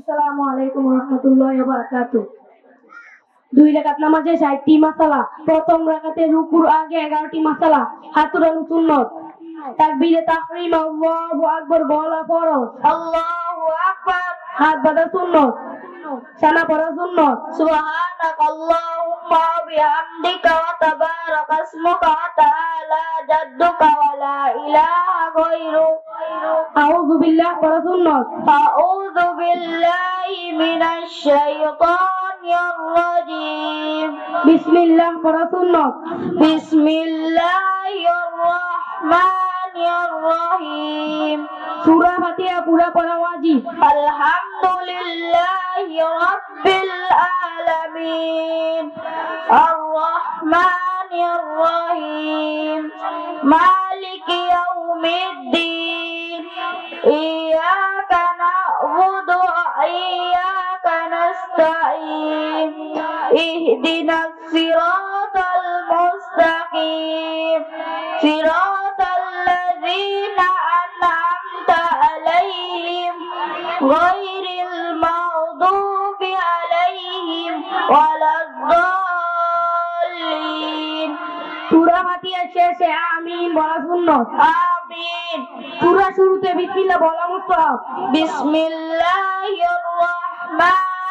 আসসালামু আলাইকুম রহমতুল্লাহ বারাকাত দুই রাকাত নামাজে ষাটটি মাসালা, প্রথম রাকাতে রুকুর আগে এগারোটি মাসালা হাতুরানু সুন্নত, তাকবীরে তাহরিম আল্লাহু আকবার বলা ফরজ, আল্লাহু আকবার, হাত বাঁধা সুন্নত, সানা পড়া সুন্নত। সুবহানাক আল্লাহুম্মা বিহামদিকা ওয়া তাবারাকা ইসমুকা ওয়া তাআলা জাদ্দুকা ওয়া লা ইলাহা গায়রুক আউযু বিল্লাহ পড়া সুন্নত। আউযু মিনাশ শাইতানির রাজীম বিসমিল্লাহ পড়া সুন্নত বিসমিল্লাহির রহমানির রহিম সূরা ফাতিহা পুরা পড়া ওয়াজিব আলহামদুলিল্লাহি রাব্বিল আলামিন আর রহমানির রহিম মালিকি নাস্তাঈন ইহদিনাস সিরাতাল মুস্তাকিম সিরাতাল লাযীনা আন'আমতা আলাইহিম غير المغضوب عليهم ولا الضالين সূরা ফাতিহা শেষে আমিন বলা সুন্নত آمين সূরা শুরুতে বিসমিল্লাহ বলা মুস্তাহাব بسم الله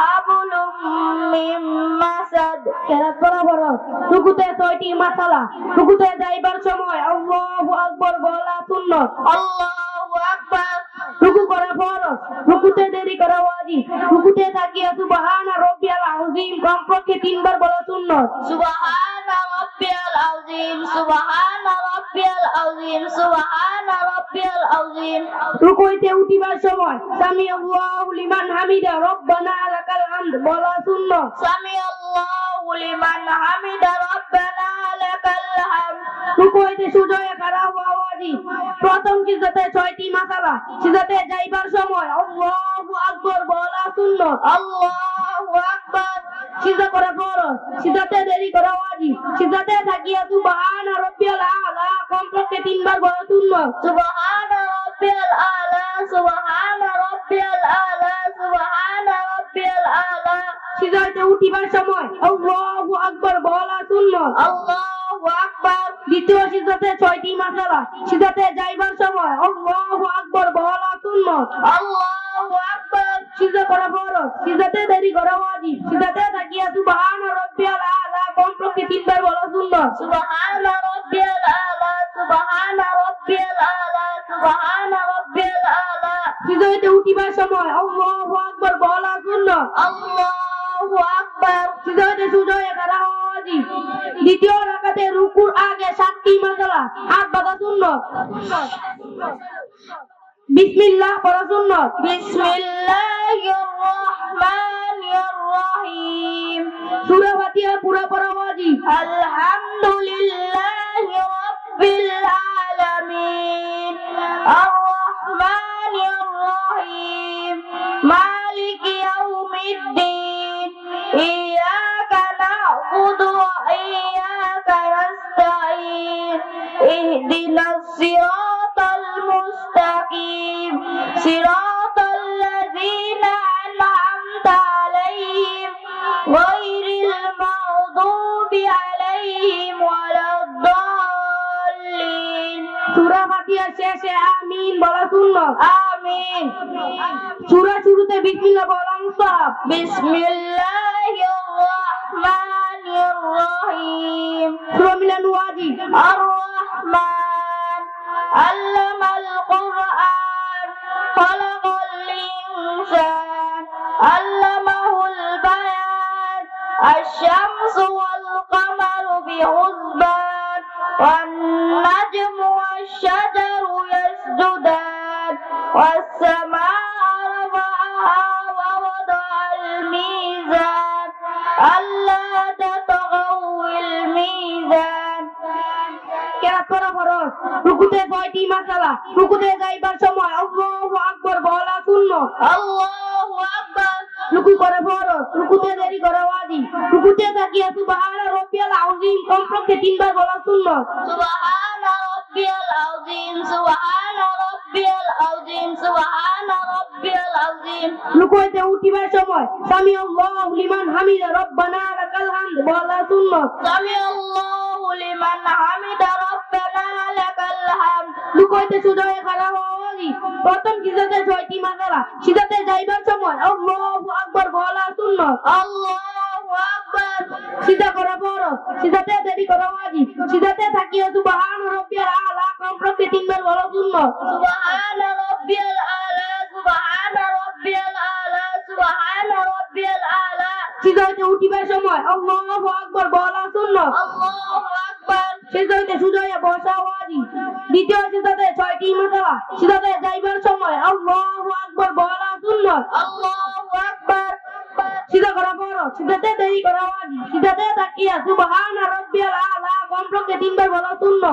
হাবুলুম মিম মাসাদ। কেরাত বরাবর টুকুতে ছয়টি মাসালা। টুকুতে যাইবার সময় আল্লাহু আকবার বলা সুন্নত আল্লাহু আকবার। টুকু করা ফরজ। টুকুতে দেরি করা ওয়াজিব। টুকুতে থাকিয়া সুবহান রাব্বিয়াল তিনবার বলা সুন্নত রাব্বিয়াল আযীম সুবহানা রাব্বিয়াল আযীম সুবহানা রাব্বিয়াল আযীম। রুকুইতে উঠিবার সময় সামি আল্লাহু লিমান হামিদা রব্বানা লাকাল হামদ বলা সামি আল্লাহু লিমান হামিদা রাব্বানা লাকাল হামদ। রুকুইতে সুজয়ে ওয়াজিব প্রথম সিজদাতে ছয়টি মাসালা সিজদাতে যাইবার সময় আল্লাহু আকবার বলা সুন্নত আল্লাহু আকবার। সিজদা করা ফরজ সিজদাতে দেরি করা সিজদাতে থাকিয়া সুবহান রাব্বিয়াল আলা কমপক্ষে তিনবার বলা সুন্নত সুবহানা রাব্বিয়াল আলা সুবহানা রাব্বিয়াল আলা সুবহানা রাব্বিয়াল আলা। সিজদাতে উঠিবার সময় আল্লাহু আকবার বলা সুন্নত আল্লাহু আকবার। দ্বিতীয় সিজদাতে ছয়টি মাসালা। সিজদাতে যাইবার সময় আল্লাহু আকবার বলা সুন্নত আল্লাহু আকবার। সিজদা করা ফরজ। সিজদাতে দেরি করা ওয়াজিব। সিজদাতে থাকিয়া সুবহান রাব্বিয়াল আলা। কমপক্ষে তিনবার বলা সুন্নত সুবহানা রাব্বিয়াল আলা সুবহানা রাব্বিয়াল আলা সুবহানা রাব্বিয়াল আলা। সিজদাতে উঠিবার সময়। আল্লাহু আকবার বলা সুন্নত আল্লাহু আকবার। সিজদাতে সুজয়ে খাড়া হওয়া দ্বিতীয় রাকাতে রুকুর আগে সাতটি মাসালা। হাত বাঁধা সুন্নত বিসমিল্লাহ পড়া সুন্নত বিসমিল্লাহির রহমানির রহিম সূরা ফাতিহা পুরা পড়া ওয়াজিব আলহামদুলিল্লাহি রাব্বিল আলামিন আর রহমানির রহিম মালিকি ইয়াউমিদ্দিন ইয়াকা না'বুদু ওয়া ইয়াকা নাস্তাঈন ইহদিনাস সিরাতাল মুস্তাকিম সিরাতাল আমিন বলা সুন্নত। আমিন। সূরা শুরুতে বিসমিল্লাহ বলা মুসাফ বিসমিল্লাহির রাহমানির রাহিম। সুরা মিলান يسجدان والسماء رفعها ووضع الميزان ألا تطغوا في الميزان কেরাত করা ফরজ রুকুতে ছয়টি মাসালা রুকুতে যাইবার সময় আল্লাহু আকবার বলা শূন্য الله أكبر রুকু করে ফরজ রুকুতে দেরি করা ওয়াজিব রুকুতে তাকিয়া সুবহান রাব্বিয়াল আযীম কমপক্ষে তিনবার বলা শূন্য سبحان ربي العظيم سبحان ربي العظيم রব্বিল উঠিবার সময় সামি আল্লাহু লিমান হামিদা রব্বানা লাকাল হামদ বলা শুনলো সামি আল্লাহু লিমান হামিদা রব্বানা লাকাল হামদ রুকুতে সুজয় খালা হওয়ারি প্রথম কিজাতে ছয়টি মাসালা সিজাতে যাইবার সময় আল্লাহু আকবার বলা শুনলো আল্লাহু সিজা করা বড় সিজাতে দেরি করা ওয়াজিব সিজাতে থাকিয়া সুবহান রব্বিয়াল আলা কম প্রকৃতির বলা শুনলো সুবহান সিজদাতে সুজয়া বসা ওয়াজি দ্বিতীয় সিজদাতে ছয়টি মশলা সিজদাতে যাইবার সময় আল্লাহু আকবার বলা সুন্নাত। আল্লাহু আকবার সিজদা আলা কমপক্ষে তিনবার বলা আলা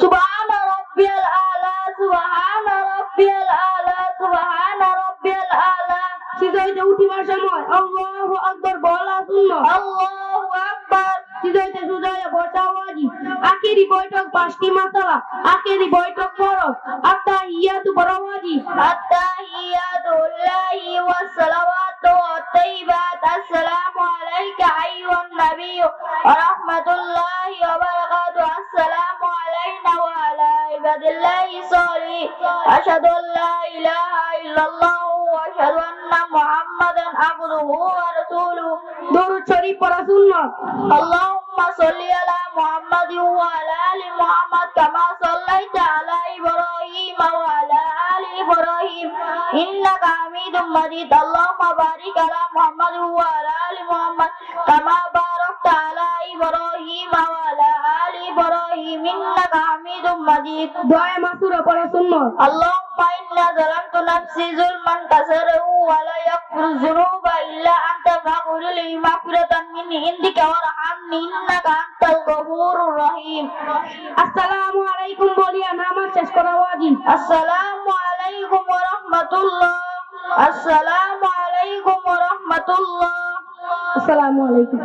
সুবহান রাব্বিয়াল সিজাইতে উঠিবার সময় আল্লাহু আকবার বলা শূন্য আল্লাহু আকবার। সিজাইতে সুজাইয়া বসা ওয়াজি। আখেরি বৈঠক পাঁচটি মাসালা আখেরি বৈঠক ফরজ। আত্তাহিয়াতু বড় ওয়াজি আত্তাহিয়াতু লিল্লাহি ওয়াস সালাওয়াতু ওয়াত তাইবাত আসসালামু আলাইকা আইয়ুহান নাবী ওয়া রাহমাতুল্লাহি ওয়া বারাকাতু আসসালামু আলাইনা ওয়া আলা ইবাদিল্লাহি সলিহিন। আশহাদু আল্লা ইলাহা ইল্লাল্লাহু। وأشهد أن محمدا عبده ورسوله দরুদ শরীফ পড়া সুন্নাত اللهم صل على محمد وعلى آل محمد كما صليت على إبراهيم وعلى آل إبراهيم إنك حميد مجيد اللهم بارك على محمد وعلى آل محمد كما باركت على إبراهيم وعلى آل إبراهيم إنك حميد مجيد দয়া মাসুরা পড়া সুন্নাত اللهم إنا ظلمت نفسي ظلما كثيرا ولا يغفر الذنوب إلا أنت فاغفر لي مغفرة من عندك وارحمني إنك أنت الغفور الرحيم আসসালামু আলাইকুম বলিয়া নামাজ শেষ করা ওয়াজিব السلام عليكم ورحمة الله السلام عليكم ورحمة الله আসসালামু আলাইকুম